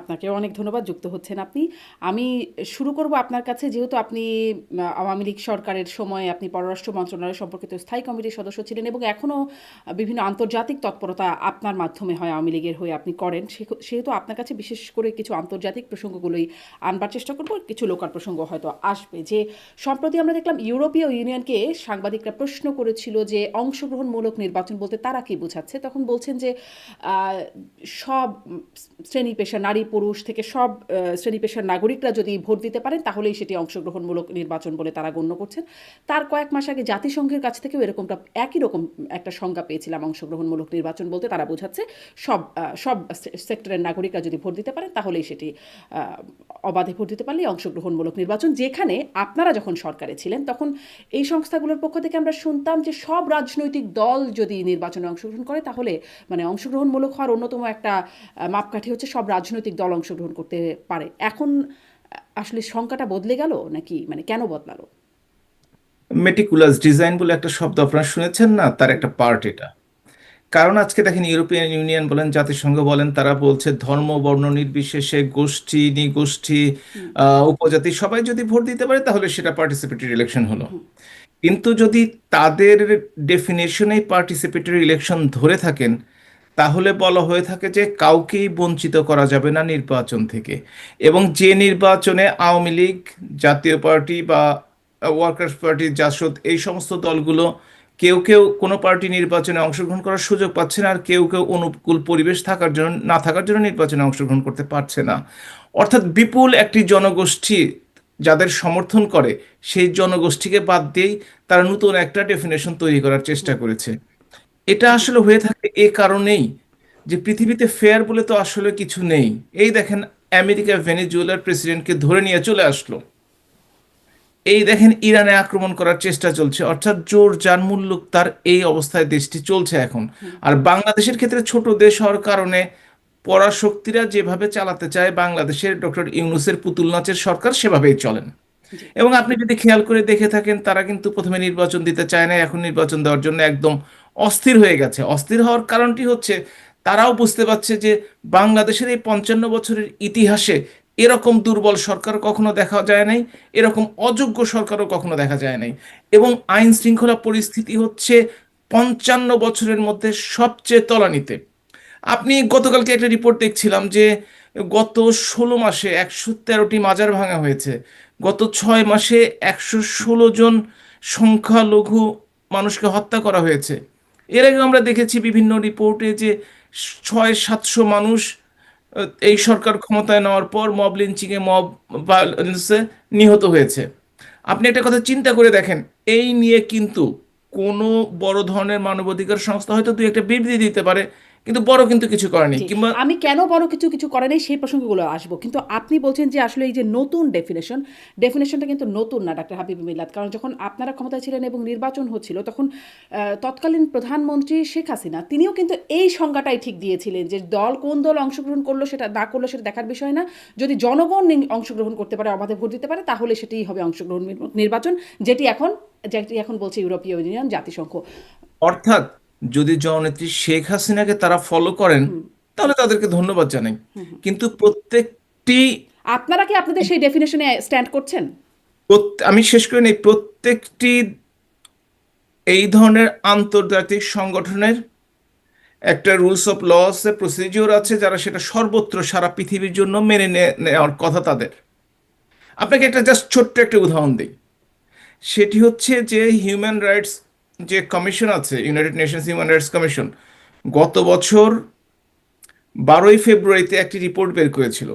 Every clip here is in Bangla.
আপনাকেও অনেক ধন্যবাদ, যুক্ত হচ্ছেন আপনি। আমি শুরু করব আপনার কাছে, যেহেতু আপনি আওয়ামী লীগ সরকারের সময় আপনি পররাষ্ট্র মন্ত্রণালয় সম্পর্কিত স্থায়ী কমিটির সদস্য ছিলেন এবং এখনও বিভিন্ন আন্তর্জাতিক তৎপরতা আপনার মাধ্যমে হয় আওয়ামী লীগের হয়ে আপনি করেন। সেহেতু আপনার কাছে বিশেষ করে কিছু আন্তর্জাতিক প্রসঙ্গগুলোই আনবার চেষ্টা করব, কিছু লোকাল প্রসঙ্গ হয়তো আসবে। যে সম্প্রতি আমরা দেখলাম ইউরোপীয় ইউনিয়নকে সাংবাদিকরা প্রশ্ন করেছিল যে অংশগ্রহণমূলক নির্বাচন বলতে তারা কি বোঝাচ্ছে? তখন বলছেন যে সব শ্রেণি পেশা নারী পুরুষ থেকে সব শ্রেণি পেশার নাগরিকরা যদি ভোট দিতে পারেন, তাহলেই সেটি অংশগ্রহণমূলক নির্বাচন বলে তারা গণ্য করছেন। তার কয়েক মাস আগে জাতিসংঘের কাছ থেকেও এরকমটা, একই রকম একটা সংজ্ঞা পেয়েছিলাম অংশগ্রহণমূলক নির্বাচন বলতে। তারা বোঝাচ্ছে সব সব সেক্টরের নাগরিকরা যদি ভোট দিতে পারেন, তাহলেই সেটি অবাধে ভোট দিতে পারলেই অংশগ্রহণমূলক নির্বাচন। যেখানে আপনারা যখন সরকারে ছিলেন, তখন এই সংস্থাগুলোর পক্ষ থেকে আমরা শুনতাম যে সব রাজনৈতিক দল যদি নির্বাচনে অংশগ্রহণ করে, তাহলে মানে অংশগ্রহণমূলক হওয়ার অন্যতম একটা মাপকাঠি হচ্ছে সব রাজনৈতিক দল অংশগ্রহণ করতে পারে। এখন আসলে সংখ্যাটা বদলে গেল নাকি? মানে কেন বদলালো? মেটিকুলাস ডিজাইন বলে একটা শব্দ আপনারা শুনেছেন না? তার একটা পার্ট এটা। কারণ আজকে দেখেন ইউরোপিয়ান ইউনিয়ন বলেন জাতিসংঘ বলেন তারা বলছে ধর্ম বর্ণ নির্বিশেষে গোষ্ঠী নিগোষ্ঠী উপজাতি সবাই যদি ভোট দিতে পারে তাহলে সেটা পার্টিসিপেটরি ইলেকশন হলো। কিন্তু যদি তাদের ডেফিনেশনে পার্টিসিপেটরি ইলেকশন ধরে থাকেন তাহলে বলা হয়ে থাকে যে কাউকেই বঞ্চিত করা যাবে না নির্বাচন থেকে। এবং যে নির্বাচনে আওয়ামী লীগ, জাতীয় পার্টি বা ওয়ার্কার্স পার্টি, জাসদ এই সমস্ত দলগুলো কেউ কেউ কোনো পার্টি নির্বাচনে অংশগ্রহণ করার সুযোগ পাচ্ছে না, আর কেউ কেউ অনুকূল পরিবেশ থাকার জন্য, না থাকার জন্য নির্বাচনে অংশগ্রহণ করতে পারছে না। অর্থাৎ বিপুল একটি জনগোষ্ঠী যাদের সমর্থন করে, সেই জনগোষ্ঠীকে বাদ দিয়েই তারা নতুন একটা ডেফিনেশন তৈরি করার চেষ্টা করেছে। এটা আসলে হয়ে থাকে এ কারণেই যে পৃথিবীতে ফেয়ার বলে তো আসলে কিছু নেই। এই দেখেন আমেরিকা ভেনেজুয়েলার প্রেসিডেন্টকে ধরে নিয়ে চলে আসলো। এই দেখেন ইরানে আক্রমণ করার চেষ্টা চলছে অর্থাৎ জোর যার মূল্য তার এই অবস্থায় দেশটি চলছে এখন। আর বাংলাদেশের ক্ষেত্রে ছোট দেশ হওয়ার কারণে পরাশক্তিরা যেভাবে চালাতে চায় বাংলাদেশের ডক্টর ইউনুসের পুতুল নাচের সরকার সেভাবেই চলেন। এবং আপনি যদি খেয়াল করে দেখে থাকেন তারা কিন্তু প্রথমে নির্বাচন দিতে চায় না এখন নির্বাচন দেওয়ার জন্য একদম অস্থির হয়ে গেছে। অস্থির হওয়ার কারণটি হচ্ছে তারাও বুঝতে পারছে যে বাংলাদেশের এই পঞ্চান্ন বছরের ইতিহাসে এরকম দুর্বল সরকার কখনো দেখা যায় নাই, এরকম অযোগ্য সরকারও কখনো দেখা যায় নাই এবং আইন শৃঙ্খলা পরিস্থিতি হচ্ছে পঞ্চান্ন বছরের মধ্যে সবচেয়ে তলানিতে। আপনি গতকালকে একটা রিপোর্ট দেখছিলাম যে গত ষোলো মাসে একশো তেরোটি মাজার ভাঙা হয়েছে। গত ছয় মাসে একশো ষোলো জন সংখ্যালঘু মানুষকে হত্যা করা হয়েছে। এর আগে আমরা দেখেছি বিভিন্ন রিপোর্টে যে ছয়, সাতশো মানুষ এই সরকার ক্ষমতায় নেওয়ার পর মব লিঞ্চিংয়ে মব ভায়োলেন্সে নিহত হয়েছে। আপনি একটা কথা চিন্তা করে দেখেন, এই নিয়ে কিন্তু কোনো বড় ধরনের মানবাধিকার সংস্থা হয়তো দুই একটা বিবৃতি দিতে পারে কিন্তু বড় কিন্তু কিছু করেনি কিংবা আমি কেন বড় কিছু কিছু করে নাই সেই প্রসঙ্গগুলো আসব। কিন্তু আপনি বলছেন যে আসলে এই যে নতুন ডেফিনেশন ডেফিনেশনটা কিন্তু নতুন না ডাক্তার হাবিব মিল্লাত। কারণ যখন আপনারা ক্ষমতায় ছিলেন এবং নির্বাচন হচ্ছিল তখন তৎকালীন প্রধানমন্ত্রী শেখ হাসিনা তিনিও কিন্তু এই সংজ্ঞাটাই ঠিক দিয়েছিলেন যে দল কোন দল অংশগ্রহণ করল সেটা না করল সেটা দেখার বিষয় না। যদি জনগণ অংশগ্রহণ করতে পারে অবাধে ভোট দিতে পারে তাহলে সেটাই হবে অংশগ্রহণ নির্বাচন যেটি এখন যেটি এখন বলছে ইউরোপীয় ইউনিয়ন জাতিসংঘ। অর্থাৎ যদি জননেত্রী শেখ হাসিনাকে তারা ফলো করেন তাহলে তাদেরকে ধন্যবাদ জানাই। কিন্তু প্রত্যেকটি আপনারা কি আপনাদের সেই ডেফিনেশনে স্ট্যান্ড করছেন? আমি শেষ করে নেই প্রত্যেকটি এই ধরনের আন্তর্জাতিক সংগঠনের একটা রুলস অফ ল আছে প্রসিজিওর আছে যারা সেটা সর্বত্র সারা পৃথিবীর জন্য মেনে নেওয়ার কথা তাদের। আপনাকে একটা জাস্ট ছোট্ট একটা উদাহরণ দিই। সেটি হচ্ছে যে হিউম্যান রাইটস যে কমিশন আছে United Nations human rights commission গত বছর বারোই ফেব্রুয়ারিতে একটি রিপোর্ট বের করেছিল।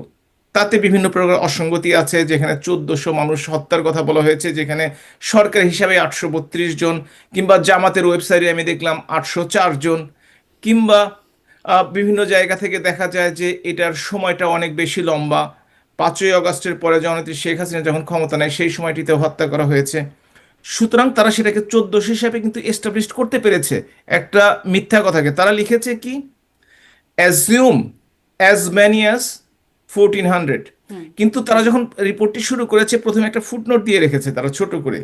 তাতে বিভিন্ন প্রকার অসঙ্গতি আছে, যেখানে চোদ্দশো মানুষ হত্যার কথা বলা হয়েছে, যেখানে সরকার হিসাবে আটশো বত্রিশ জন, কিংবা জামাতের ওয়েবসাইটে আমি দেখলাম আটশো চার জন, কিংবা বিভিন্ন জায়গা থেকে দেখা যায় যে এটার সময়টা অনেক বেশি লম্বা। পাঁচই আগস্টের পরে জননেত্রী শেখ হাসিনা যখন ক্ষমতা নেয়, সেই সময়টিতেও হত্যা করা হয়েছে। সুতরাং তারা সেটাকে চোদ্দশো হিসাবে কিন্তু এস্টাবলিশ করতে পেরেছে। একটা মিথ্যা কথাকে। তারা লিখেছে কি? Assume as many as fourteen hundred কিন্তু তারা যখন রিপোর্টটি শুরু করেছে প্রথমে একটা ফুটনোট দিয়ে রেখেছে তারা ছোট করে।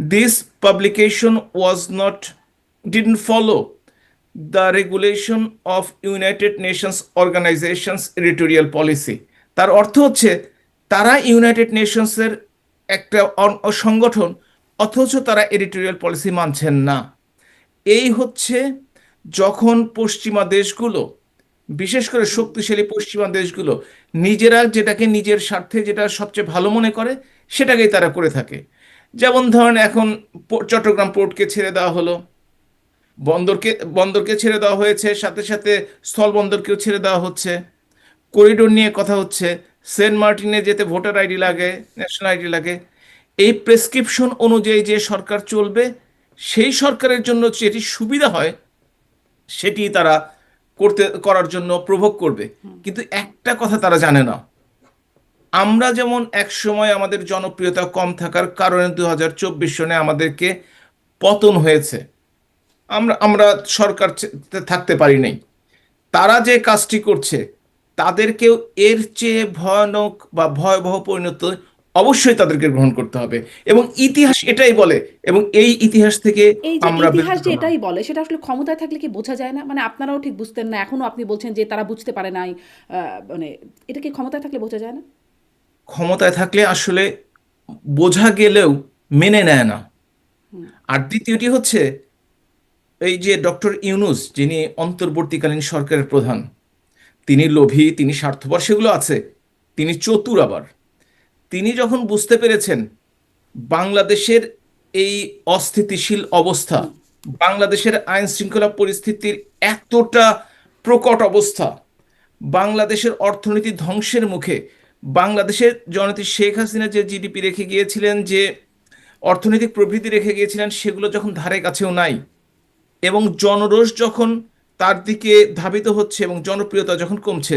This publication was not didn't follow the regulation of United Nations organisations editorial policy তার অর্থ হচ্ছে তারা ইউনাইটেড নেশনসের একটা সংগঠন অথচ তারা এডিটোরিয়াল পলিসি মানছেন না। এই হচ্ছে যখন পশ্চিমা দেশগুলো, বিশেষ করে শক্তিশালী পশ্চিমা দেশগুলো, নিজেরা যেটাকে নিজের স্বার্থে যেটা সবচেয়ে ভালো মনে করে, সেটাকেই তারা করে থাকে। যেমন ধরেন এখন চট্টগ্রাম পোর্টকে ছেড়ে দেওয়া হলো, বন্দরকে বন্দরকে ছেড়ে দেওয়া হয়েছে, সাথে সাথে স্থল বন্দরকেও ছেড়ে দেওয়া হচ্ছে। করিডোর নিয়ে কথা হচ্ছে, সেন্ট মার্টিনে যেতে ভোটার আইডি লাগে, ন্যাশনাল আইডি লাগে এই প্রেসক্রিপশন অনুযায়ী যে সরকার চলবে, সেই সরকারের জন্য যেটি সুবিধা হয়, সেটি তারা করতে, করার জন্য প্রভোগ করবে। কিন্তু একটা কথা তারা জানে না। আমরা যেমন এক সময় আমাদের জনপ্রিয়তা কম থাকার কারণে দু হাজার চব্বিশ সনে আমাদেরকে পতন হয়েছে। আমরা আমরা সরকার থাকতে পারি নাই। তারা যে কাজটি করছে, তাদেরকেও এর চেয়ে ভয়ানক বা ভয়াবহ পরিণত অবশ্যই তাদেরকে গ্রহণ করতে হবে। এবং ইতিহাস এটাই বলে এবং এই ইতিহাস থেকে আমরা ইতিহাস যে এটাই বলে সেটা আসলে ক্ষমতায় থাকলে কি বোঝা যায় না? মানে আপনারাও ঠিক বুঝতেন না এখনও আপনি বলছেন যে তারা বুঝতে পারে নাই। মানে এটা কি ক্ষমতায় থাকলে বোঝা যায় না? ক্ষমতায় থাকলে আসলে বোঝা গেলেও মেনে নেয় না। আর দ্বিতীয়টি হচ্ছে এই যে ডক্টর ইউনুস যিনি অন্তর্বর্তীকালীন সরকারের প্রধান তিনি লোভী তিনি স্বার্থপর সেগুলো আছে। তিনি চতুর আবার। তিনি যখন বুঝতে পেরেছেন বাংলাদেশের এই অস্থিতিশীল অবস্থা, বাংলাদেশের আইন শৃঙ্খলা পরিস্থিতির এতটা প্রকট অবস্থা, বাংলাদেশের অর্থনীতি ধ্বংসের মুখে, বাংলাদেশের জননেত্রী শেখ হাসিনা যে জিডিপি রেখে গিয়েছিলেন, যে অর্থনৈতিক প্রবৃদ্ধি রেখে গিয়েছিলেন, সেগুলো যখন ধারে কাছেও নাই, এবং জনরোষ যখন তার দিকে ধাবিত হচ্ছে এবং জনপ্রিয়তা যখন কমছে,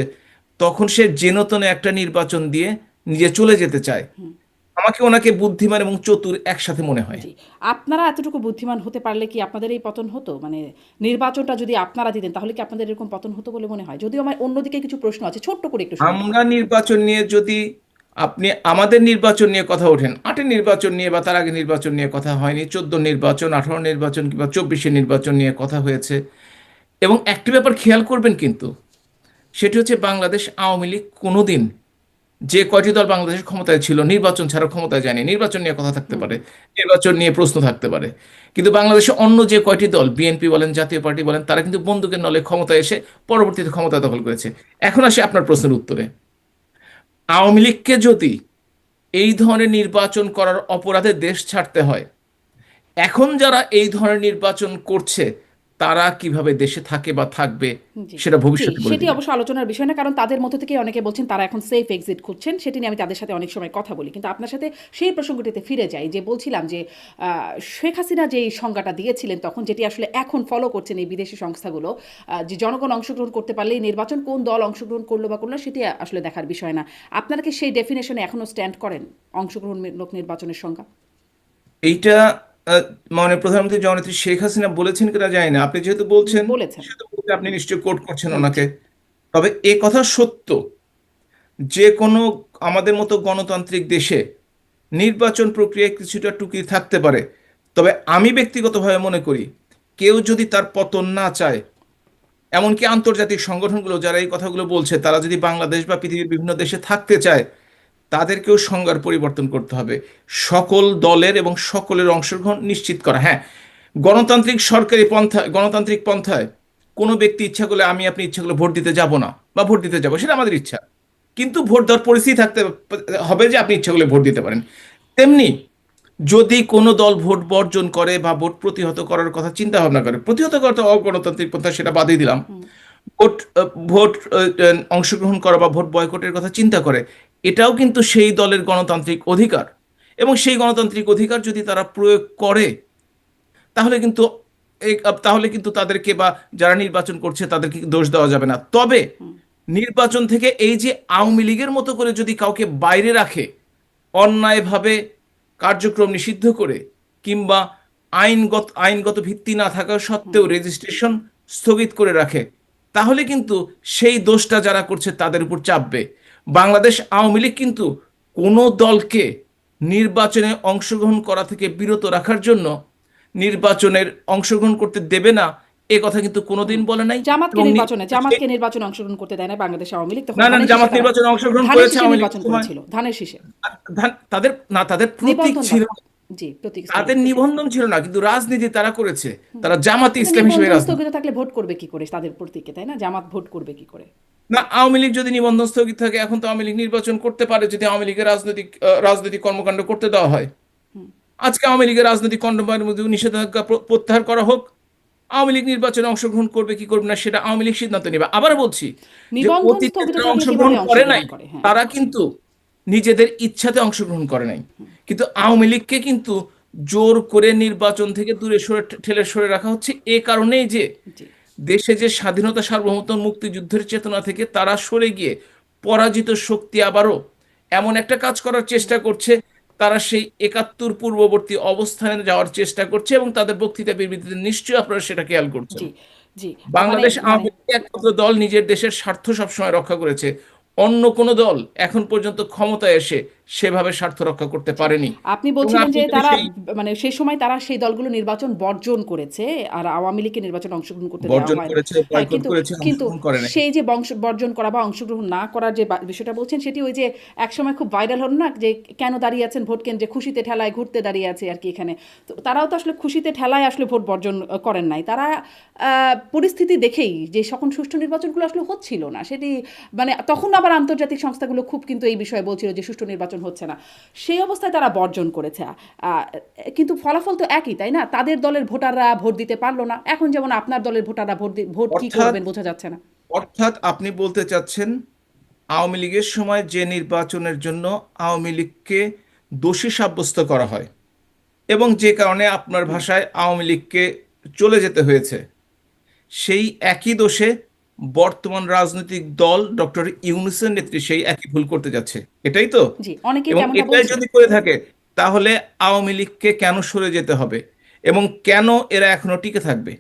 তখন সে জেনতনে একটা নির্বাচন দিয়ে নিজে চলে যেতে চায়। আমাকে ওনাকে বুদ্ধিমান এবং চতুর একসাথে মনে হয়। আপনারা এতটুকু বুদ্ধিমান হতে পারলে কি আপনাদের এই পতন হতো? মানে নির্বাচনটা যদি আপনারা দিতেন তাহলে কি আপনাদের এরকম পতন হতো বলে মনে হয়? যদিও আমার অন্যদিকে কিছু প্রশ্ন আছে ছোট্ট করে একটু। আমরা নির্বাচন নিয়ে যদি আপনি আমাদের নির্বাচন নিয়ে কথা ওঠেন আটের নির্বাচন নিয়ে বা তার আগে নির্বাচন নিয়ে কথা হয়নি চোদ্দ নির্বাচন আঠারো নির্বাচন কিংবা চব্বিশে নির্বাচন নিয়ে কথা হয়েছে। এবং একটি ব্যাপার খেয়াল করবেন কিন্তু সেটি হচ্ছে বাংলাদেশ আওয়ামী লীগ কোনোদিন যে কয়টি দল বাংলাদেশের ক্ষমতায় ছিল, নির্বাচন ছাড়া ক্ষমতায় যায়নি, নির্বাচন নিয়ে কথা থাকতে পারে, নির্বাচন নিয়ে প্রশ্ন থাকতে পারে। কিন্তু বাংলাদেশে অন্য যে কয়টি দল, বিএনপি বলেন, জাতীয় পার্টি বলেন, তারা কিন্তু বন্দুকের নলে ক্ষমতায় এসে পরবর্তীতে ক্ষমতা দখল করেছে। এখন আসে আপনার প্রশ্নের উত্তরে। আওয়ামী লীগকে যদি এই ধরনের নির্বাচন করার অপরাধে দেশ ছাড়তে হয়, এখন যারা এই ধরনের নির্বাচন করছে তারা কীভাবে দেশে থাকে বা থাকবে সেটা ভবিষ্যতে সেটি। অবশ্য আলোচনার বিষয় না কারণ তাদের মধ্যে থেকে অনেকে বলছেন তারা এখন সেফ এক্সিট খুঁজছেন সেটি নিয়ে আমি তাদের সাথে অনেক সময় কথা বলি। কিন্তু আপনার সাথে সেই প্রসঙ্গটিতে ফিরে যাই যে বলছিলাম যে শেখ হাসিনা যে সংজ্ঞাটা দিয়েছিলেন তখন যেটি আসলে এখন ফলো করছেন এই বিদেশি সংস্থাগুলো যে জনগণ অংশগ্রহণ করতে পারলে এই নির্বাচন কোন দল অংশগ্রহণ করল বা করল সেটি আসলে দেখার বিষয় না। আপনারা কি সেই ডেফিনেশনে এখনও স্ট্যান্ড করেন অংশগ্রহণমূলক নির্বাচনের সংজ্ঞা? এইটা মাননীয় প্রধানমন্ত্রী জননেত্রী শেখ হাসিনা বলেছেন কিনা জানি না। আপনি যেহেতু বলছেন। সেহেতু আপনি নিশ্চয়ই কোট করছেন ওনাকে। তবে এ কথা সত্য যে কোনো আমাদের মতো গণতান্ত্রিক দেশে নির্বাচন প্রক্রিয়ায় কিছুটা টুকি থাকতে পারে। তবে আমি ব্যক্তিগতভাবে মনে করি কেউ যদি তার পতন না চায় এমনকি আন্তর্জাতিক সংগঠনগুলো যারা এই কথাগুলো বলছে তারা যদি বাংলাদেশ বা পৃথিবীর বিভিন্ন দেশে থাকতে চায় তাদেরকেও সংজ্ঞার পরিবর্তন করতে হবে। সকল দলের এবং সকলের অংশগ্রহণ নিশ্চিত করা। হ্যাঁ গণতান্ত্রিক সরকারি পন্থায় গণতান্ত্রিক পন্থায় কোনো ব্যক্তি ইচ্ছা করলে আমি আপনি ইচ্ছা করলে ভোট দিতে যাব না বা ভোট দিতে যাব সেটা আমাদের ইচ্ছা। কিন্তু ভোট দেওয়ার পরিস্থিতি থাকতে হবে যে আপনি ইচ্ছা করলে ভোট দিতে পারেন। তেমনি যদি কোনো দল ভোট বর্জন করে বা ভোট প্রতিহত করার কথা চিন্তা ভাবনা করে প্রতিহত করা তো অগণতান্ত্রিক পন্থা সেটা বাদই দিলাম। ভোট ভোট অংশগ্রহণ করা বা ভোট বয়কটের কথা চিন্তা করে এটাও কিন্তু সেই দলের গণতান্ত্রিক অধিকার। এবং সেই গণতান্ত্রিক অধিকার যদি তারা প্রয়োগ করে তাহলে কিন্তু এই- তাহলে কিন্তু তাদেরকে বা যারা নির্বাচন করছে তাদেরকে দোষ দেওয়া যাবে না। তবে নির্বাচন থেকে এই যে আওয়ামী লীগের মতো করে যদি কাউকে বাইরে রাখে অন্যায়ভাবে কার্যক্রম নিষিদ্ধ করে কিংবা আইনগত আইনগত ভিত্তি না থাকা সত্ত্বেও রেজিস্ট্রেশন স্থগিত করে রাখে তাহলে কিন্তু সেই দোষটা যারা করছে তাদের উপর চাপবে। বাংলাদেশ আওয়ামী লীগ কিন্তু কোনো দলকে নির্বাচনে অংশগ্রহণ করা থেকে বিরত রাখার জন্য নির্বাচনের অংশগ্রহণ করতে দেবে না এ কথা কিন্তু কোনোদিন বলে নাই। জামাতকে নির্বাচনে জামাতকে নির্বাচনে অংশগ্রহণ করতে দেয় না বাংলাদেশ আওয়ামী লীগ তখন না, না, জামাত নির্বাচনে অংশগ্রহণ করেছে আওয়ামী লীগ। ধানের শীষে। তাদের না তাদের প্রতীক ছিল তাদের নিবন্ধন ছিল না কিন্তু রাজনীতি তারা করেছে। তারা জামাতে ইসলাম হিসেবে স্থগিত থাকলে ভোট করবে কি করে তাদের প্রতীকে তাই না? জামাত ভোট করবে কি করে? না আওয়ামী লীগ যদি নিবন্ধন স্থগিত থাকে এখন তো আওয়ামী লীগ নির্বাচন করতে পারে যদি আওয়ামী লীগের রাজনৈতিক রাজনৈতিক কর্মকাণ্ড করতে দেওয়া হয়। আজকে আওয়ামী লীগের রাজনৈতিক কর্মকাণ্ডের মধ্যে নিষেধাজ্ঞা প্রত্যাহার করা হোক। আওয়ামী লীগ নির্বাচনে অংশগ্রহণ করবে কি করবে না সেটা আওয়ামী লীগ সিদ্ধান্ত নেবে। আবার বলছি অংশগ্রহণ করে নাই হ্যাঁ। তারা কিন্তু নিজেদের ইচ্ছাতে অংশগ্রহণ করে নাই। কিন্তু আওয়ামী লীগকে কিন্তু জোর করে নির্বাচন থেকে দূরে সরে ঠেলে সরে রাখা হচ্ছে এ কারণেই যে দেশে যে স্বাধীনতা সার্বভৌমত্ব মুক্তিযুদ্ধের চেতনা থেকে তারা সরে গিয়ে পরাজিত শক্তি আবারও এমন একটা কাজ করার চেষ্টা করছে তারা সেই একাত্তর পূর্ববর্তী অবস্থানে যাওয়ার চেষ্টা করছে এবং তাদের বক্তৃতা বিবৃতিতে নিশ্চয়ই আপনারা সেটা খেয়াল করছেন। বাংলাদেশ আওয়ামী লীগ একমাত্র দল নিজের দেশের স্বার্থ সবসময় রক্ষা করেছে। অন্য কোনো দল এখন পর্যন্ত ক্ষমতায় এসে সেভাবে স্বার্থ রক্ষা করতে পারেনি। আপনি বলছিলেন যে তারা মানে সেই সময় তারা সেই দলগুলো নির্বাচন বর্জন করেছে আর আওয়ামী লীগকে নির্বাচন অংশগ্রহণ করতে বর্জন করেছে, হ্যাঁ, কিন্তু করেছে, কিন্তু। সেই যে বংশ বর্জন করা বা অংশগ্রহণ না করার যে বিষয়টা বলছেন সেটি ওই যে একসময় খুব ভাইরাল হল না যে কেন দাঁড়িয়ে আছেন ভোট কেন্দ্রে খুশিতে ঠেলায় ঘুরতে দাঁড়িয়ে আছে আর কি এখানে। তো তারাও তো আসলে খুশিতে ঠেলায় আসলে ভোট বর্জন করেন নাই। তারা আহ, পরিস্থিতি দেখেই যে সকল সুষ্ঠু নির্বাচনগুলো আসলে হচ্ছিল না সেটি মানে তখন আবার আন্তর্জাতিক সংস্থাগুলো খুব কিন্তু এই বিষয়ে বলছিল যে সুষ্ঠু নির্বাচন হচ্ছে না। সেই অবস্থায় তারা বর্জন করেছে। কিন্তু ফলাফল তো একই তাই না? তাদের দলের ভোটাররা ভোট দিতে পারল না। এখন যেমন আপনার দলের ভোটাররা ভোট ভোট কি করবেন বোঝা যাচ্ছে না। অর্থাৎ আপনি বলতে চাচ্ছেন আওয়ামী লীগের সময় যে নির্বাচনের জন্য আওয়ামী লীগকে দোষী সাব্যস্ত করা হয় এবং যে কারণে আপনার ভাষায় আওয়ামী লীগকে চলে যেতে হয়েছে সেই একই দোষে বর্তমান রাজনৈতিক দল ডক্টর ইউনুসের নেতৃত্বে সেই একই ভুল করতে যাচ্ছে। এটাই তো? এবং এটাই যদি করে থাকে তাহলে আওয়ামী লীগকে কেন সরে যেতে হবে? এবং কেন এরা এখনও টিকে থাকবে?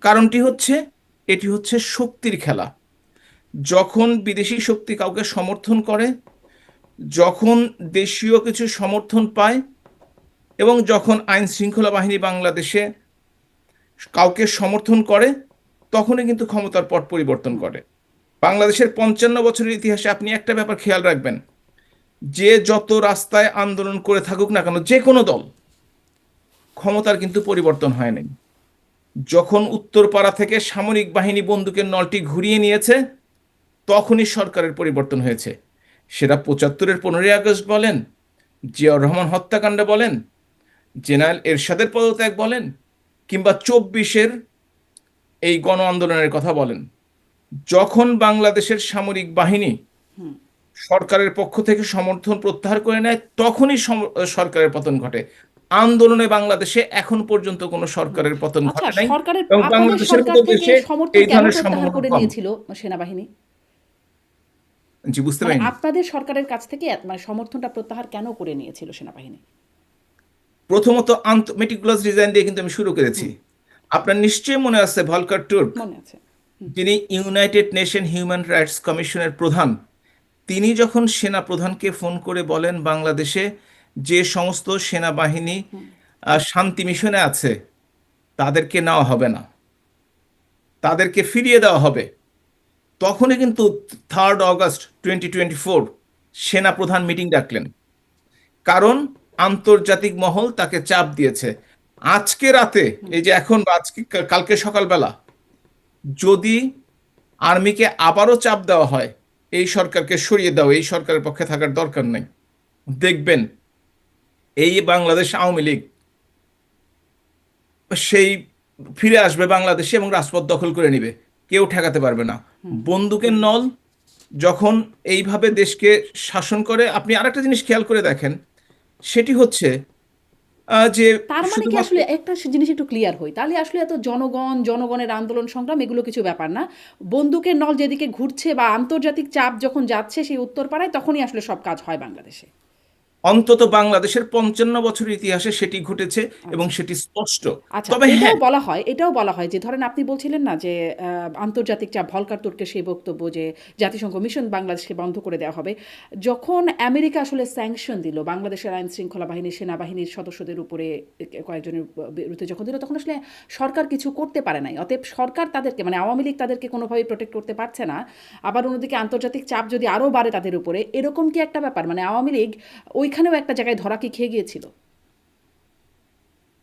কারণটি হচ্ছে এটি হচ্ছে শক্তির খেলা। যখন বিদেশি শক্তি কাউকে সমর্থন করে যখন দেশীয় কিছু সমর্থন পায় এবং যখন আইন শৃঙ্খলা বাহিনী বাংলাদেশে কাউকে সমর্থন করে তখনই কিন্তু ক্ষমতার পট পরিবর্তন করে বাংলাদেশের পঞ্চান্ন বছরের ইতিহাসে আপনি একটা ব্যাপার খেয়াল রাখবেন, যে যত রাস্তায় আন্দোলন করে থাকুক না কেন, যে কোনো দল, ক্ষমতার কিন্তু পরিবর্তন হয় নাই। যখন উত্তরপাড়া থেকে সামরিক বাহিনী বন্দুকের নলটি ঘুরিয়ে নিয়েছে, তখনই সরকারের পরিবর্তন হয়েছে। সেটা পঁচাত্তরের পনেরোই আগস্ট বলেন, জিয়াউর রহমান হত্যাকাণ্ড বলেন, জেনারেল এরশাদের পদত্যাগ বলেন, কিংবা চব্বিশের এই গণ আন্দোলনের কথা বলেন। যখন বাংলাদেশের সামরিক বাহিনী সরকারের পক্ষ থেকে সমর্থন প্রত্যাহার করে নেয় তখনই সরকারের পতন ঘটে। আন্দোলনে বাংলাদেশে এখন পর্যন্ত কোনো সরকারের পতন আচ্ছা ঘটে নাই। এবং বাংলাদেশের দেশে এই ধরনের সম্ভাবনা করে নিয়েছিল সেনাবাহিনী? জি বুঝতে মানে আপনাদের সরকারের কাছ থেকে মানে সমর্থনটা প্রত্যাহার কেন করে নিয়েছিল সেনাবাহিনী? প্রথমত মেটিকুলাস ডিজাইন দিয়ে কিন্তু আমি শুরু করেছি। আপনার নিশ্চয়ই মনে আছে ভলকার টুর্ক? যিনি ইউনাইটেড নেশন হিউম্যান রাইটস কমিশনের প্রধান। তিনি যখন সেনা প্রধানকে ফোন করে বলেন বাংলাদেশে যে সমস্ত সেনাবাহিনী শান্তি মিশনে আছে তাদেরকে নেওয়া হবে না। তাদেরকে ফিরিয়ে দেওয়া হবে। তখনই কিন্তু third August twenty twenty four সেনা প্রধান মিটিং ডাকলেন। কারণ আন্তর্জাতিক মহল তাকে চাপ দিয়েছে। আজকে রাতে এই যে এখন আজকে কালকে সকালবেলা যদি আর্মিকে আবারও চাপ দেওয়া হয় এই সরকারকে সরিয়ে দাও এই সরকারের পক্ষে থাকার দরকার নেই। দেখবেন এই বাংলাদেশ আওয়ামী লীগ সেই ফিরে আসবে বাংলাদেশে এবং রাজপথ দখল করে নিবে। কেউ ঠেকাতে পারবে না। বন্দুকের নল যখন এইভাবে দেশকে শাসন করে আপনি আরেকটা জিনিস খেয়াল করে দেখেন সেটি হচ্ছে যে তার মানে কি আসলে একটা জিনিস একটু ক্লিয়ার হই তাহলে আসলে এত জনগণ জনগণের আন্দোলন সংগ্রাম এগুলো কিছু ব্যাপার না। বন্দুকের নল যেদিকে ঘুরছে বা আন্তর্জাতিক চাপ যখন যাচ্ছে সেই উত্তর পাড়ায় তখনই আসলে সব কাজ হয় বাংলাদেশে। অন্তত বাংলাদেশের পঞ্চান্ন বছরের ইতিহাসে সেটি ঘটেছে এবং সেটি স্পষ্ট। আচ্ছা তবে এটাও হ্যাঁ। বলা হয় এটাও বলা হয় যে ধরেন আপনি বলছিলেন না যে আন্তর্জাতিক চাপ ভলকার তুর্কের সেই বক্তব্য যে জাতিসংঘ মিশন বাংলাদেশকে বন্ধ করে দেওয়া হবে। যখন আমেরিকা আসলে স্যাংশন দিল বাংলাদেশের আইন শৃঙ্খলা বাহিনী সেনাবাহিনীর সদস্যদের উপরে কয়েকজনের বিরুদ্ধে যখন দিল তখন আসলে সরকার কিছু করতে পারে নাই। অতএব সরকার তাদেরকে মানে আওয়ামী লীগ তাদেরকে কোনোভাবেই প্রোটেক্ট করতে পারছে না। আবার অন্যদিকে আন্তর্জাতিক চাপ যদি আরও বাড়ে তাদের উপরে এরকম কি একটা ব্যাপার? মানে আওয়ামী লীগ ওইখানেও একটা জায়গায় ধরা কি খেয়ে গিয়েছিল?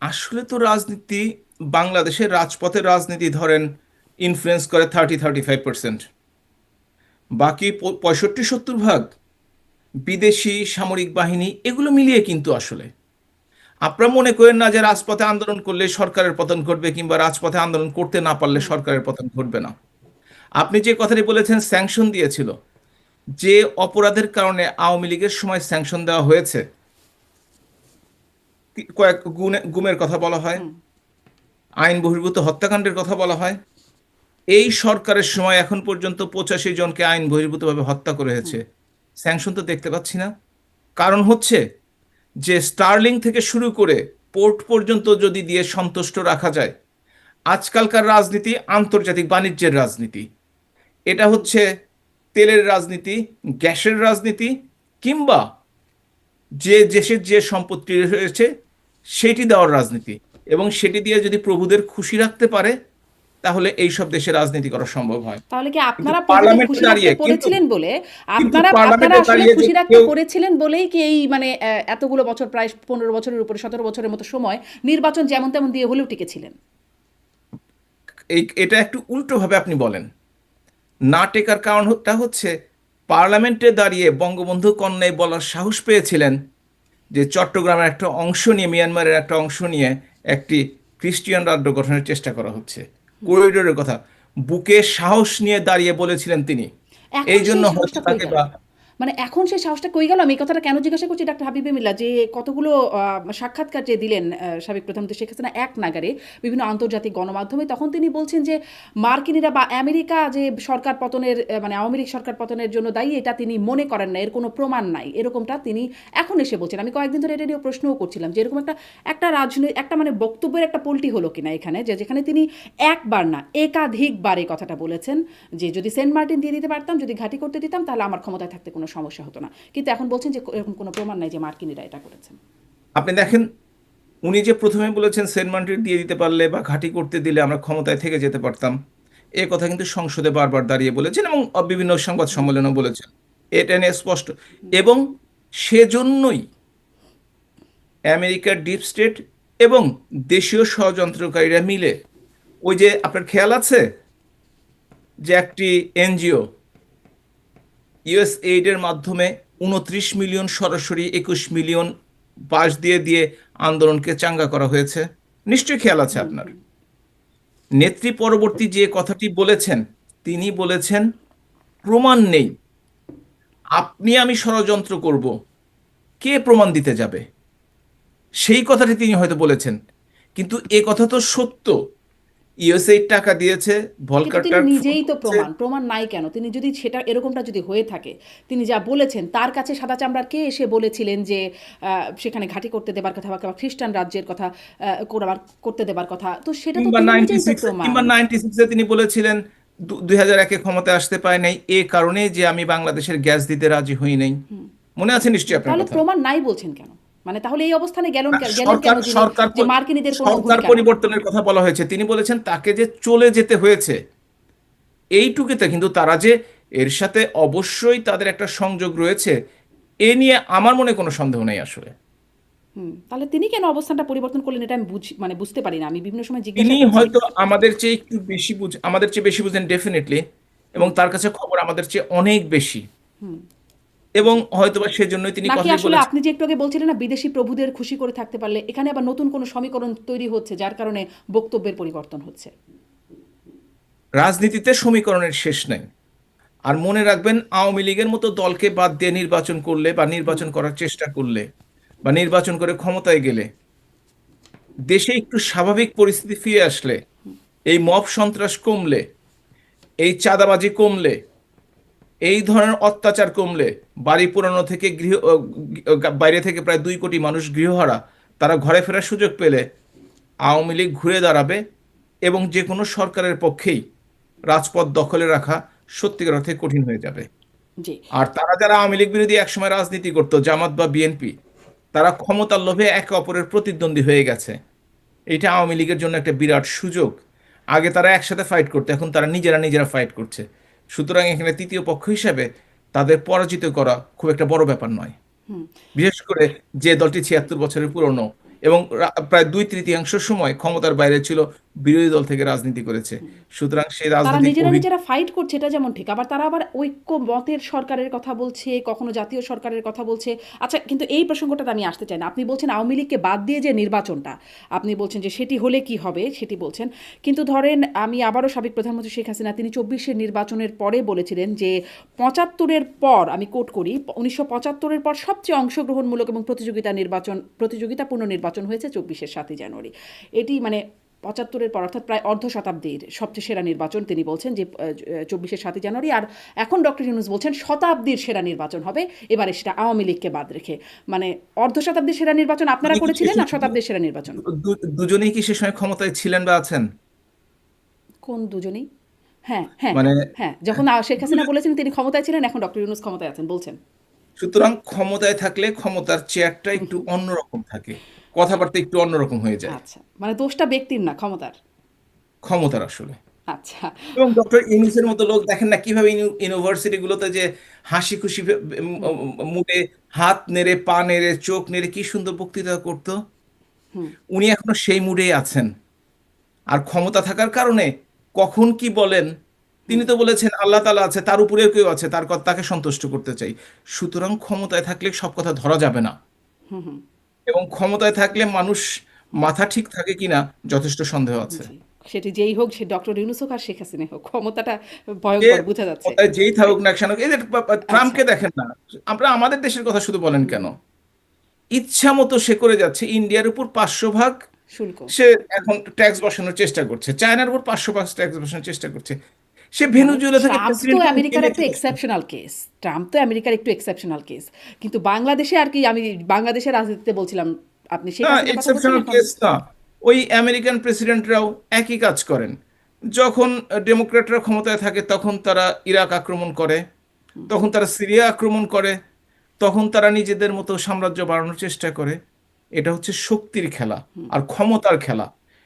আসলে তো রাজনীতি, বাংলাদেশের রাজপথের রাজনীতি ধরেন ইনফ্লুয়েন্স করে থার্টি থার্টি ফাইভ পার্সেন্ট বাকি পঁয়ষট্টি, সত্তর ভাগ বিদেশি সামরিক বাহিনী, এগুলো মিলিয়ে কিন্তু আসলে। আপনারা মনে করেন না যে রাজপথে আন্দোলন করলে সরকারের পতন ঘটবে কিংবা রাজপথে আন্দোলন করতে না পারলে সরকারের পতন ঘটবে না। আপনি যে কথাটি বলেছেন স্যাংশন দিয়েছিল যে অপরাধের কারণে আওয়ামী লীগের সময় স্যাংশন দেওয়া হয়েছে কয়েক গুণে গুমের কথা বলা হয় আইন বহির্ভূত হত্যাকাণ্ডের কথা বলা হয় এই সরকারের সময় এখন পর্যন্ত পঁচাশি জনকে আইন বহির্ভূতভাবে হত্যা করে হয়েছে। স্যাংশন তো দেখতে পাচ্ছি না। কারণ হচ্ছে যে স্টার্লিং থেকে শুরু করে পোর্ট পর্যন্ত যদি দিয়ে সন্তুষ্ট রাখা যায় আজকালকার রাজনীতি আন্তর্জাতিক বাণিজ্যের রাজনীতি। এটা হচ্ছে তেলের রাজনীতি গ্যাসের রাজনীতি কিংবা যে দেশের যে সম্পত্তি রয়েছে সেটি দেওয়ার রাজনীতি। এবং সেটি দিয়ে যদি প্রভুদের খুশি রাখতে পারে তাহলে এই সব দেশে রাজনীতি করা সম্ভব হয়। তাহলে কি আপনারা পার্লামেন্টে দাঁড়িয়ে করেছিলেন বলে? আপনারা আপনারা আসলে খুশি রাখতে করেছিলেন বলেই কি এই মানে এতগুলো বছর প্রায় পনেরো বছরের উপরে সতেরো বছরের মতো সময় নির্বাচন যেমন তেমন দিয়ে হলেও টিকেছিলেন এই এটা একটু উল্টোভাবে আপনি বলেন। না টেকার কারণটা হচ্ছে পার্লামেন্টে দাঁড়িয়ে বঙ্গবন্ধু কন্যায় বলার সাহস পেয়েছিলেন যে চট্টগ্রামের একটা অংশ নিয়ে মিয়ানমারের একটা অংশ নিয়ে একটি খ্রিস্টিয়ান রাজ্য গঠনের চেষ্টা করা হচ্ছে। করিডোরের কথা। বুকে সাহস নিয়ে দাঁড়িয়ে বলেছিলেন তিনি। এই জন্য হয়তো তাকে বা মানে এখন সেই সাহসটা কই গেল? আমি এই কথাটা কেন জিজ্ঞাসা করছি? ডাক্তার হাবিবে মিল্লা, যে কতগুলো সাক্ষাৎকার যে দিলেন সাবেক প্রধানমন্ত্রী শেখ হাসিনা এক নাগারে বিভিন্ন আন্তর্জাতিক গণমাধ্যমে, তখন তিনি বলছেন যে মার্কিনিরা বা আমেরিকা যে সরকার পতনের মানে আওয়ামী লীগ সরকার পতনের জন্য দায়ী, এটা তিনি মনে করেন না, এর কোনো প্রমাণ নাই। এরকমটা তিনি এখন এসে বলছেন। আমি কয়েকদিন ধরে এটা নিয়ে প্রশ্নও করছিলাম যে এরকম একটা একটা রাজনৈতিক একটা মানে বক্তব্যের একটা পল্টি হলো কিনা এখানে, যে যেখানে তিনি একবার না, একাধিকবার এই কথাটা বলেছেন যে যদি সেন্ট মার্টিন দিয়ে দিতে পারতাম, যদি ঘাঁটি করতে দিতাম, তাহলে আমার ক্ষমতায় থাকতে কোনো সমস্যা হতো না। কিন্তু এখন বলছেন যে, এরকম কোনো প্রমাণ নাই যে মার্কিনিরা এটা করেছেন। আপনি দেখেন, উনি যে প্রথমে বলেছেন সেন্ট মার্টিন দিয়ে দিতে পারলে বা ঘাঁটি করতে দিলে আমরা ক্ষমতায় থেকে যেতে পারতাম, এ কথা কিন্তু সংসদে বারবার দাঁড়িয়ে বলেছেন এবং বিভিন্ন সংবাদ সম্মেলনে বলেছেন। এটা নিয়ে স্পষ্ট। এবং সেজন্যই আমেরিকার ডিপ স্টেট এবং দেশীয় ষড়যন্ত্রকারীরা মিলে, ওই যে আপনার খেয়াল আছে যে একটি এনজিও ইউএস এইডের মাধ্যমে উনত্রিশ মিলিয়ন, সরাসরি একুশ মিলিয়ন পাশ দিয়ে দিয়ে আন্দোলনকে চাঙ্গা করা হয়েছে। নিশ্চয়ই খেয়াল আছে আপনার। নেত্রী পরবর্তী যে কথাটি বলেছেন, তিনি বলেছেন, প্রমাণ নেই। আপনি আমি ষড়যন্ত্র করব। কে প্রমাণ দিতে যাবে? সেই কথাটি তিনি হয়তো বলেছেন। কিন্তু এ কথা তো সত্য। ইউএসএ টাকা দিয়েছে ভলকারটার নিজেই তো প্রমাণ প্রমাণ নাই কেন? তিনি যদি সেটা এরকমটা যদি হয়ে থাকে তিনি যা বলেছেন তার কাছে সাদা চামড়ার কে এসে বলেছিলেন যে সেখানে ঘাঁটি করতে দেবার কথা বা খ্রিস্টান রাজ্যের কথা করবার করতে দেবার কথা তো সেটা তো কিংবা নাইনটি সিক্স তিনি বলেছিলেন দুই হাজার একে ক্ষমতায় আসতে পারে নাই এ কারণে যে আমি বাংলাদেশের গ্যাস দিতে রাজি হই নাই। মনে আছে নিশ্চয়ই আপনার তাহলে প্রমাণ নাই বলছেন কেন? মানে তাহলে এই অবস্থানে গেলেন গেলেন কেন সরকার যে মার্কিনীদের কোনো সরকার পরিবর্তনের কথা বলা হয়েছে। তিনি বলেছেন তাকে যে চলে যেতে হয়েছে এইটুকুতে কিন্তু তারা যে এর সাথে অবশ্যই তাদের একটা সংযোগ রয়েছে এ নিয়ে আমার মনে কোনো সন্দেহ নেই আসলে। তাহলে তিনি কেন অবস্থানটা পরিবর্তন করলেন এটা আমি বুঝ মানে বুঝতে পারি না। আমি বিভিন্ন সময় জিজ্ঞাসা তিনি হয়তো আমাদের চেয়ে একটু বেশি বুঝ আমাদের চেয়ে বেশি বুঝেন ডেফিনেটলি এবং তার কাছে খবর আমাদের চেয়ে অনেক বেশি। এবং হয়তোবা সেজন্যই তিনি কথা আসলে আপনি যে একটু আগে বলছিলেন না বিদেশি প্রভুদের খুশি করে থাকতে পারলে এখানে আবার নতুন কোনো সমীকরণ তৈরি হচ্ছে যার কারণে বক্তব্যের পরিবর্তন হচ্ছে? রাজনীতিতে সমীকরণের শেষ নাই। আর মনে রাখবেন আওয়ামী লীগের মতো দলকে বাদ দিয়ে নির্বাচন করলে বা নির্বাচন করার চেষ্টা করলে বা নির্বাচন করে ক্ষমতায় গেলে দেশে একটু স্বাভাবিক পরিস্থিতি ফিরে আসলে এই মব সন্ত্রাস কমলে এই চাঁদাবাজি কমলে এই ধরনের অত্যাচার কমলে বাড়ি পুরানো থেকে গৃহ বাইরে থেকে প্রায় দুই কোটি মানুষ গৃহহারা তারা ঘরে ফেরার সুযোগ পেলে আওয়ামী লীগ ঘুরে দাঁড়াবে এবং যে কোনো সরকারের পক্ষেই রাজপথ দখলে রাখা সত্যিকার অর্থে কঠিন হয়ে যাবে। আর তারা যারা আওয়ামী লীগ বিরোধী একসময় রাজনীতি করতো জামাত বা বিএনপি তারা ক্ষমতার লোভে একে অপরের প্রতিদ্বন্দ্বী হয়ে গেছে। এটা আওয়ামী লীগের জন্য একটা বিরাট সুযোগ। আগে তারা একসাথে ফাইট করতো এখন তারা নিজেরা নিজেরা ফাইট করছে। সুতরাং এখানে তৃতীয় পক্ষ হিসাবে তাদের পরাজিত করা খুব একটা বড় ব্যাপার নয়। বিশেষ করে যে দলটি ছিয়াত্তর বছরের পুরনো এবং প্রায় দুই তৃতীয়াংশ সময় ক্ষমতার বাইরে ছিল বিরোধী দল থেকে রাজনীতি করেছে। সুতরাং সেই তারা নিজেরা নিজেরা ফাইট করছে এটা যেমন ঠিক। আবার তারা আবার ঐক্য মতের সরকারের কথা বলছে কখনো জাতীয় সরকারের কথা বলছে। আচ্ছা কিন্তু এই প্রসঙ্গটাতে আমি আসতে চাই না। আপনি বলছেন আওয়ামী লীগকে বাদ দিয়ে যে নির্বাচনটা আপনি বলছেন যে সেটি হলে কি হবে সেটি বলছেন। কিন্তু ধরেন আমি আবারও সাবেক প্রধানমন্ত্রী শেখ হাসিনা তিনি চব্বিশের নির্বাচনের পরে বলেছিলেন যে পঁচাত্তরের পর আমি কোট করি উনিশশো পঁচাত্তরের পর সবচেয়ে অংশগ্রহণমূলক এবং প্রতিযোগিতা নির্বাচন প্রতিযোগিতাপূর্ণ নির্বাচন হয়েছে চব্বিশের সাতই জানুয়ারি। এটি মানে পঁচাত্তরের পর অর্থাৎ প্রায় অর্ধ শতাব্দীর সবচেয়ে সেরা নির্বাচন তিনি বলছেন যে চব্বিশের সাতই জানুয়ারি। আর এখন ডক্টর ইউনুস বলছেন শতাব্দীর সেরা নির্বাচন হবে। এবারে সেটা আওয়ামী লীগকে বাদ রেখে। মানে অর্ধ শতাব্দীর সেরা নির্বাচন আপনারা করেছিলেন না শতাব্দীর সেরা নির্বাচন? দুজনেই কি সে সময় ক্ষমতায় ছিলেন বা আছেন? কোন দুজনেই? হ্যাঁ হ্যাঁ মানে হ্যাঁ। যখন শেখ হাসিনা বলেছেন তিনি ক্ষমতায় ছিলেন এখন ডক্টর ইউনুস ক্ষমতায় আছেন বলছেন। সুতরাং ক্ষমতায় থাকলে ক্ষমতার চেয়ারটা একটু অন্যরকম থাকে। কথাবার্তা একটু অন্যরখুম হয়ে যায়। আচ্ছা মানে দোষটা ব্যক্তির না ক্ষমতার? ক্ষমতার আসলে। আচ্ছা। এবং ডক্টর ইউনুসের মতো লোক দেখেন না কীভাবে ইউনিভার্সিটি গুলোতে যে হাসি খুশি মুখে হাত নেড়ে পা নেড়ে চোখ নেড়ে কি সুন্দর বক্তৃতা করতো? উনি এখনও সেই মুডেই আছেন। আর ক্ষমতা থাকার কারণে কখন কি বলেন তিনি তো বলেছেন আল্লাহ তালা আছে তার উপরেও কেউ আছে তার তাকে সন্তুষ্ট করতে চাই। সুতরাং ক্ষমতায় থাকলে সব কথা ধরা যাবে না। এবং ক্ষমতায় থাকলে মানুষ মাথা ঠিক থাকে কিনা যথেষ্ট সন্দেহ আছে। সেটি যেই হোক সে ডক্টর ইউনুস হোক আর শেখ হাসিনা হোক ক্ষমতাটা ভয়ঙ্কর বোঝা যাচ্ছে। যেই থাকুক না কেন এদের ট্রাম্পকে দেখেন না আমরা আমাদের দেশের কথা শুধু বলেন কেন? ইচ্ছা মতো সে করে যাচ্ছে ইন্ডিয়ার উপর পাঁচশো ভাগ শুল্ক। সে এখন ট্যাক্স বসানোর চেষ্টা করছে চায়নার উপর পাঁচশো ভাগ ট্যাক্স বসানোর চেষ্টা করছে। সে ভেনুজুয়েলা থেকে ট্রাম্প তো আমেরিকার একটা এক্সেপশনাল কেস ট্রাম্প তো আমেরিকার একটু এক্সেপশনাল কেস কিন্তু বাংলাদেশে আর কি আমি বাংলাদেশের রাজনীতিতে বলছিলাম আপনি কথা এক্সেপশনাল কেস না। ওই আমেরিকান প্রেসিডেন্টরাও একই কাজ করেন। যখন ডেমোক্রেটরা ক্ষমতায় থাকে তখন তারা ইরাক আক্রমণ করে তখন তারা সিরিয়া আক্রমণ করে তখন তারা নিজেদের মতো সাম্রাজ্য বাড়ানোর চেষ্টা করে। এটা হচ্ছে শক্তির খেলা আর ক্ষমতার খেলা।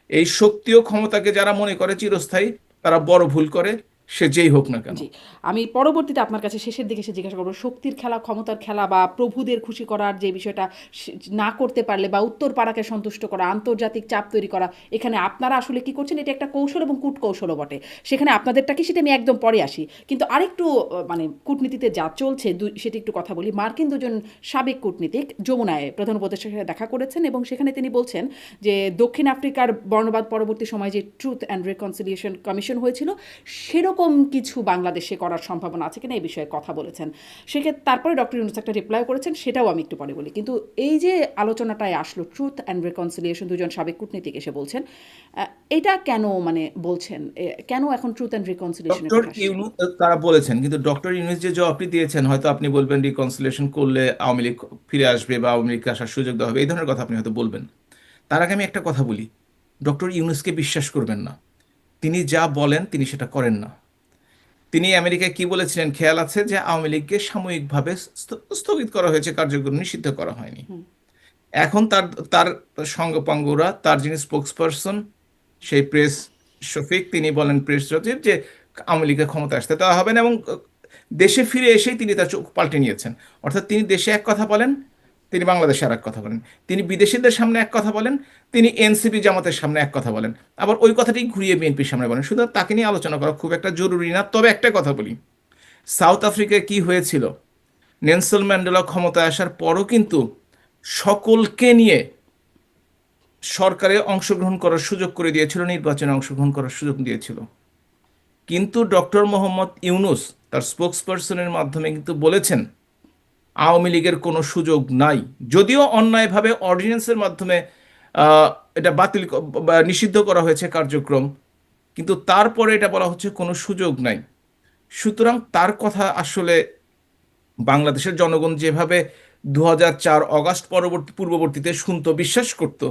এই শক্তি ও ক্ষমতাকে যারা মনে করে চিরস্থায়ী তারা বড় ভুল করে। সে যেই হোক না কেন। আমি পরবর্তীতে আপনার কাছে শেষের দিকে এসে জিজ্ঞাসা করব, শক্তির খেলা, ক্ষমতার খেলা বা প্রভুদের খুশি করার যে বিষয়টা, সে- না করতে পারলে বা উত্তর পাড়াকে সন্তুষ্ট করা, আন্তর্জাতিক চাপ তৈরি করা, এখানে আপনারা আসলে কি করছেন? এটা একটা কৌশল এবং কূট কৌশলও বটে। সেখানে আপনাদেরটা কি সেটা আমি একদম পরে আসি। কিন্তু আরেকটু মানে কূটনীতিতে যা চলছে সেটি একটু কথা বলি। মার্কিন দুজন সাবেক কূটনীতিক যমুনায় প্রধান উপদেষ্টার সাথে দেখা করেছেন এবং সেখানে তিনি বলছেন যে দক্ষিণ আফ্রিকার বর্ণবাদ পরবর্তী সময়ে যে ট্রুথ অ্যান্ড রেকনসিলিয়েশন কমিশন হয়েছিল, সেরকম কিছু বাংলাদেশে করার সম্ভাবনা আছে কিনা এই বিষয়ে কথা বলেছেন। সেক্ষেত্রে তারপরে ডক্টর ইউনুস একটা রিপ্লাই করেছেন সেটাও আমি একটু পরে বলি। কিন্তু এই যে আলোচনাটায় আসলো ট্রুথ অ্যান্ড রেকনসিলিয়েশন দুজন সাবেক কূটনীতিক এসে বলছেন এটা কেন মানে বলছেন? কেন এখন ট্রুথ অ্যান্ড? ইউনুস তারা বলেছেন কিন্তু ডক্টর ইউনুস যে জবাবটি দিয়েছেন হয়তো আপনি বলবেন রিকনসিলেশন করলে আওয়ামী লীগ ফিরে আসবে বা আওয়ামী লীগকে আসার সুযোগ দেওয়া হবে এই ধরনের কথা আপনি হয়তো বলবেন। তার আগে আমি একটা কথা বলি ডক্টর ইউনুসকে বিশ্বাস করবেন না। তিনি যা বলেন তিনি সেটা করেন না। তিনি আমেরিকায় কি বলেছিলেন? খেয়াল আছে যে আওয়ামী লীগকে সাময়িকভাবে স্থ- স্থগিত করা হয়েছে কার্যক্রম নিষিদ্ধ করা হয়নি। এখন তার তার সঙ্গপাঙ্গরা তার যিনি স্পোক্স পারসন সেই প্রেস শফিক তিনি বলেন প্রেস সচিব যে আওয়ামী লীগের ক্ষমতা আসতে দেওয়া হবে না এবং দেশে ফিরে এসেই তিনি তার চোখ পাল্টে নিয়েছেন। অর্থাৎ তিনি দেশে এক কথা বলেন তিনি বাংলাদেশে আর এক কথা বলেন। তিনি বিদেশিদের সামনে এক কথা বলেন, তিনি এনসিপি জামাতের সামনে এক কথা বলেন। আবার ওই কথাটি ঘুরিয়ে বিএনপির সামনে বলেন। শুধু তাকে নিয়ে আলোচনা করা খুব একটা জরুরি না, তবে একটা কথা বলি। সাউথ আফ্রিকায় কি হয়েছিল? নেলসন ম্যান্ডেলা ক্ষমতায় আসার পরও কিন্তু সকলকে নিয়ে সরকারে অংশগ্রহণ করার সুযোগ করে দিয়েছিল, নির্বাচনে অংশগ্রহণ করার সুযোগ দিয়েছিল। কিন্তু ডক্টর মোহাম্মদ ইউনুস তার স্পোক্স পার্সনের মাধ্যমে কিন্তু বলেছেন আওয়ামী লীগের কোনো সুযোগ নাই। যদিও অন্যায়ভাবে অর্ডিন্যান্সের মাধ্যমে এটা বাতিল নিষিদ্ধ করা হয়েছে কার্যক্রম কিন্তু তারপরে এটা বলা হচ্ছে কোনো সুযোগ নাই। সুতরাং তার কথা আসলে বাংলাদেশের জনগণ যেভাবে দু চার অগাস্ট পরবর্তী পূর্ববর্তীতে শুনতো বিশ্বাস করত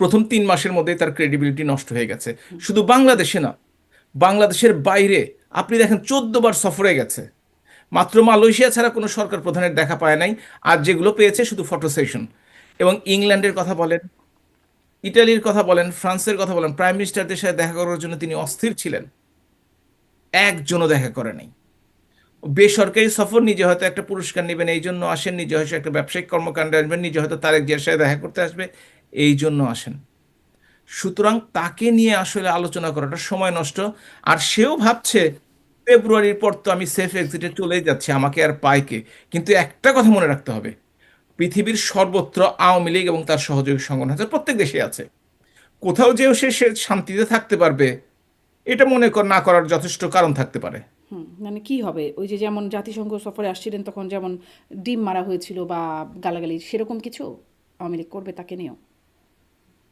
প্রথম তিন মাসের মধ্যেই তার ক্রেডিবিলিটি নষ্ট হয়ে গেছে। শুধু বাংলাদেশে না বাংলাদেশের বাইরে আপনি দেখেন চোদ্দ বার সফরে গেছে। মাত্র মালয়েশিয়া ছাড়া কোনো সরকার প্রধানের দেখা পায় নাই, আর যেগুলো পেয়েছে শুধু ফটো সেশন এবং ইংল্যান্ডের কথা বলেন, ইটালির কথা বলেন, ফ্রান্সের কথা বলেন প্রাইম মিনিস্টারদের সাথে দেখা করার জন্য তিনি অস্থির ছিলেন। একজনও দেখা করে নাই। বেসরকারি সফর নিজে হয়তো একটা পুরস্কার নেবেন, এই জন্য আসেন, নিজে হয়তো একটা ব্যবসায়িক কর্মকাণ্ডে আসবেন নিজে হয়তো তারেক জিয়ার সাথে দেখা করতে আসবে, এই জন্য আসেন। সুতরাং তাকে নিয়ে আসলে আলোচনা করাটা সময় নষ্ট, আর সেও ভাবছে ফেব্রুয়ারির পর তো আমি সেফ এক্সিটে চলেই যাচ্ছি আমাকে আর পায় কে কিন্তু একটা কথা মনে রাখতে হবে পৃথিবীর সর্বত্র আওয়ামী লীগ এবং তার সহযোগী সংগঠন আছে প্রত্যেক দেশে আছে। কোথাও যেও সে সে শান্তিতে থাকতে পারবে এটা মনে কর না করার যথেষ্ট কারণ থাকতে পারে। মানে কি হবে? ওই যে যেমন জাতিসংঘ সফরে আসছিলেন তখন যেমন ডিম মারা হয়েছিল বা গালাগালি সেরকম কিছু আওয়ামী লীগ করবে তাকে নিয়েও?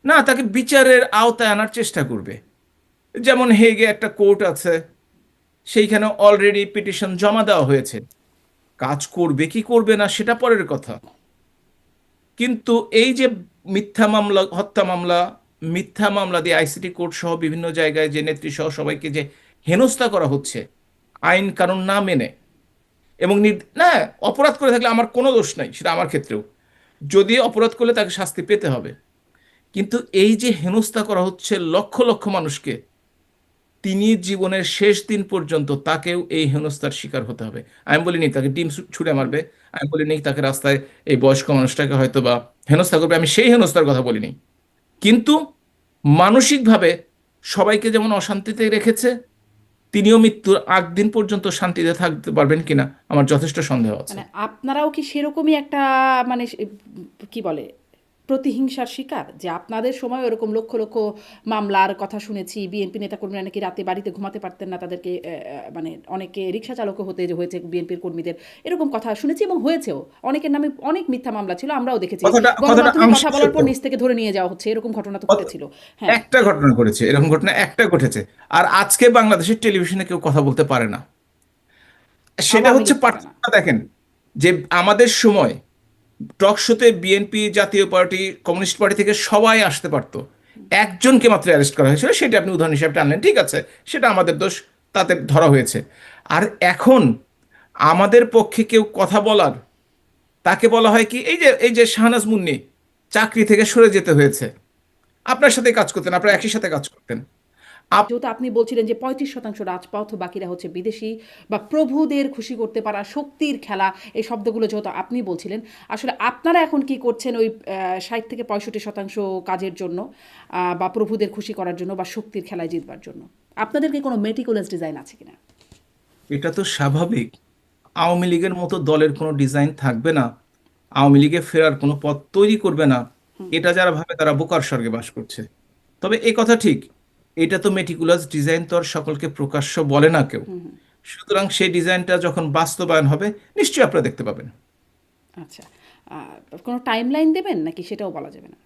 না তাকে বিচারের আওতায় আনার চেষ্টা করবে। যেমন হেগে একটা কোর্ট আছে সেইখানে অলরেডি পিটিশন জমা দেওয়া হয়েছে। কাজ করবে কি করবে না সেটা পরের কথা। কিন্তু এই যে মিথ্যা মামলা, হত্যা মামলা, মিথ্যা মামলা দিয়ে আইসিটি কোর্ট সহ বিভিন্ন জায়গায় যে নেত্রী সহ সবাইকে যে হেনস্থা করা হচ্ছে, আইন কানুন না মেনে, এবং না, অপরাধ করে থাকলে আমার কোনো দোষ নাই, সেটা আমার ক্ষেত্রেও। যদি অপরাধ করলে তাকে শাস্তি পেতে হবে। কিন্তু এই যে হেনস্থা করা হচ্ছে লক্ষ লক্ষ মানুষকে তিনি জীবনের শেষ দিন পর্যন্ত তাকেও এই হেনস্থার শিকার হতে হবে। আমি বলিনি, তাকে ডিম ছুঁড়ে মারবে। আমি বলিনি, তাকে রাস্তায় এই বয়স্ক মানুষটাকে হয়তো বা হেনস্থা করবে। আমি সেই হেনস্থার কথা বলিনি। কিন্তু মানসিকভাবে সবাইকে যেমন অশান্তিতে রেখেছে, তিনিও মৃত্যুর আগ দিন পর্যন্ত শান্তিতে থাকতে পারবেন কিনা আমার যথেষ্ট সন্দেহ আছে। মানে আপনারাও কি সেরকমই একটা মানে কি বলে প্রতিহিংসার শিকার যে আপনাদের সময় ওরকম লক্ষ লক্ষ মামলার কথা শুনেছি বিএনপি নেতাকর্মীরা নাকি রাতে বাড়িতে ঘুমাতে পারতেন না তাদেরকে মানে অনেকে রিক্সা চালকও হতে যে হয়েছে বিএনপির কর্মীদের এরকম কথা শুনেছি এবং হয়েছেও। অনেকের নামে অনেক মিথ্যা মামলা ছিল আমরাও দেখেছি। গণমাধ্যমে কথা বলার পর নিচ থেকে ধরে নিয়ে যাওয়া হচ্ছে এরকম ঘটনা তো ঘটেছিল। হ্যাঁ। একটা ঘটনা ঘটেছে এরকম ঘটনা একটা ঘটেছে। আর আজকে বাংলাদেশের টেলিভিশনে কেউ কথা বলতে পারে না। সেটা হচ্ছে। পার্থক্য দেখেন যে আমাদের সময় টক শোতে বিএনপি জাতীয় পার্টি, কমিউনিস্ট পার্টি থেকে সবাই আসতে পারতো। একজনকে মাত্র অ্যারেস্ট করা হয়েছিল, সেটা আপনি উদাহরণ হিসেবে টানলেন, ঠিক আছে, সেটা আমাদের দোষ, তাতে ধরা হয়েছে। আর এখন আমাদের পক্ষে কেউ কথা বলার, তাকে বলা হয় কি, এই যে এই যে শাহনাজ মুন্নি, চাকরি থেকে সরে যেতে হয়েছে। আপনার সাথে কাজ করতেন, আপনারা একই সাথে কাজ করতেন। যেহেতু আপনি বলছিলেন যে পঁয়ত্রিশ শতাংশ রাজপথ বাকিরা হচ্ছে বিদেশি বা প্রভুদের খুশি করতে পারা শক্তির খেলা এই শব্দগুলো যেহেতু আপনি বলছিলেন আসলে আপনারা এখন কি করছেন ওই ষাট থেকে পঁয়ষট্টি শতাংশ কাজের জন্য বা প্রভুদের খুশি করার জন্য বা শক্তির খেলায় জিতবার জন্য? আপনাদের কি কোনো মেটিকুলাস ডিজাইন আছে কিনা? এটা তো স্বাভাবিক। আওয়ামী লীগের মতো দলের কোনো ডিজাইন থাকবে না। আওয়ামী লীগে ফেরার কোনো পথ তৈরি করবে না। এটা যারা ভাবে তারা বোকার স্বর্গে বাস করছে। তবে এই কথা ঠিক। এটা তো মেটিকুলাস ডিজাইন তো আর সকলকে প্রকাশ্য বলে না কেউ। সুতরাং সেই ডিজাইনটা যখন বাস্তবায়ন হবে নিশ্চয়ই আপনারা দেখতে পাবেন। আচ্ছা কোনো টাইম লাইন দেবেন নাকি সেটাও বলা যাবে না?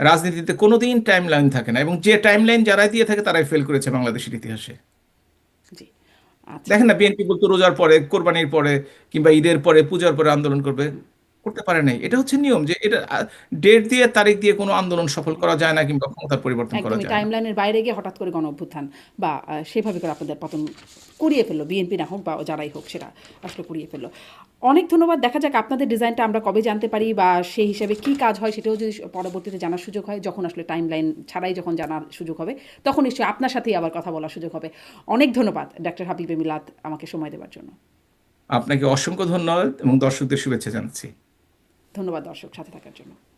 রাজনীতিতে কোনোদিন টাইম লাইন থাকে না এবং যে টাইম লাইন যারাই দিয়ে থাকে তারাই ফেল করেছে বাংলাদেশের ইতিহাসে। জি আচ্ছা। দেখেন না বিএনপি বলতো রোজার পরে কোরবানির পরে কিংবা ঈদের পরে পূজার পরে আন্দোলন করবে। করতে পারে নাই। এটা হচ্ছে নিয়ম যে এটা ডেট দিয়ে তারিখ দিয়ে কোনো আন্দোলন সফল করা যায় না কিংবা ক্ষমতার পরিবর্তন করা যায় না। টাইমলাইনের বাইরে গিয়ে হঠাৎ করে গণ অভ্যুত্থান বা সেভাবে করে আপনাদের পতন করিয়ে ফেলল বিএনপি না হোক বা যারাই হোক সেটা আসলে করিয়ে ফেলল। অনেক ধন্যবাদ। দেখা যাক আপনাদের ডিজাইনটা আমরা কবে জানতে পারি বা সেই হিসাবে কি কাজ হয় সেটাও যদি পরবর্তীতে জানার সুযোগ হয় যখন আসলে টাইমলাইন ছাড়াই যখন জানার সুযোগ হবে তখন নিশ্চয়ই আপনার সাথেই আবার কথা বলার সুযোগ হবে। অনেক ধন্যবাদ ডাক্তার হাবিবে মিলাদ আমাকে সময় দেওয়ার জন্য। আপনাকে অসংখ্য ধন্যবাদ এবং দর্শকদের শুভেচ্ছা জানাচ্ছি। ধন্যবাদ দর্শক সাথে থাকার জন্য।